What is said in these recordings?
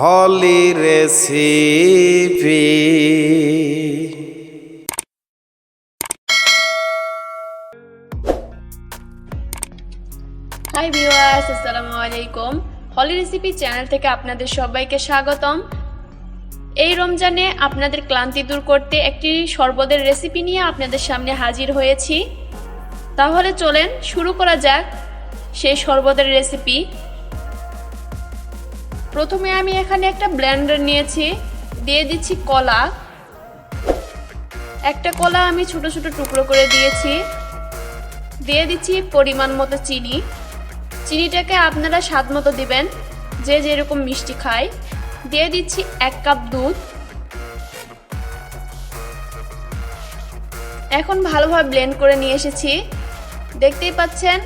হলি recipe. Hi viewers আসসালামু আলাইকুম। হলি recipe channel থেকে আপনাদের সবাইকে স্বাগতম। এই রমজানে আপনাদের ক্লান্তি দূর করতে একটি শরবতের রেসিপি নিয়ে আপনাদের সামনে হাজির হয়েছি। তাহলে চলেন শুরু করা যাক সেই শরবতের রেসিপি প্রথমে আমি এখানে একটা ব্লেন্ডার নিয়েছি। দিয়ে দিচ্ছি কলা। একটা কলা আমি ছোট ছোট টুকরো করে দিয়েছি। দিয়ে দিচ্ছি পরিমাণ মতো চিনি। চিনিটাকে আপনারা স্বাদ মতো দিবেন, যে যেরকম মিষ্টি খায়। দিয়ে দিচ্ছি এক কাপ দুধ। এখন ভালোভাবে ব্লেন্ড করে নিয়ে এসেছি। দেখতেই পাচ্ছেন,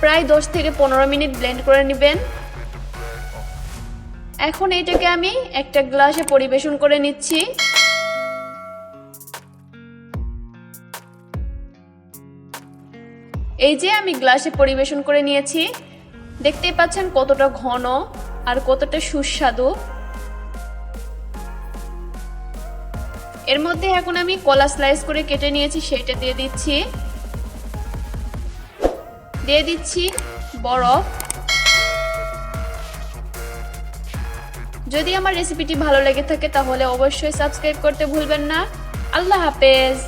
প্রায় দশ থেকে পনেরো মিনিট ব্লেন্ড করে নেবেন। এখন এটাকে আমি একটা গ্লাসে পরিবেশন করে নিচ্ছি। এই যে আমি গ্লাসে পরিবেশন করে নিয়েছি, দেখতেই পাচ্ছেন কতটা ঘন আর কতটা সুস্বাদু। এর মধ্যে এখন আমি কলা স্লাইস করে কেটে নিয়েছি, সেটা দিয়ে দিচ্ছি। দিয়ে দিচ্ছি বরফ। যদি আমার রেসিপিটি ভালো লেগে থাকে তাহলে অবশ্যই সাবস্ক্রাইব করতে ভুলবেন না। আল্লাহ হাফেজ।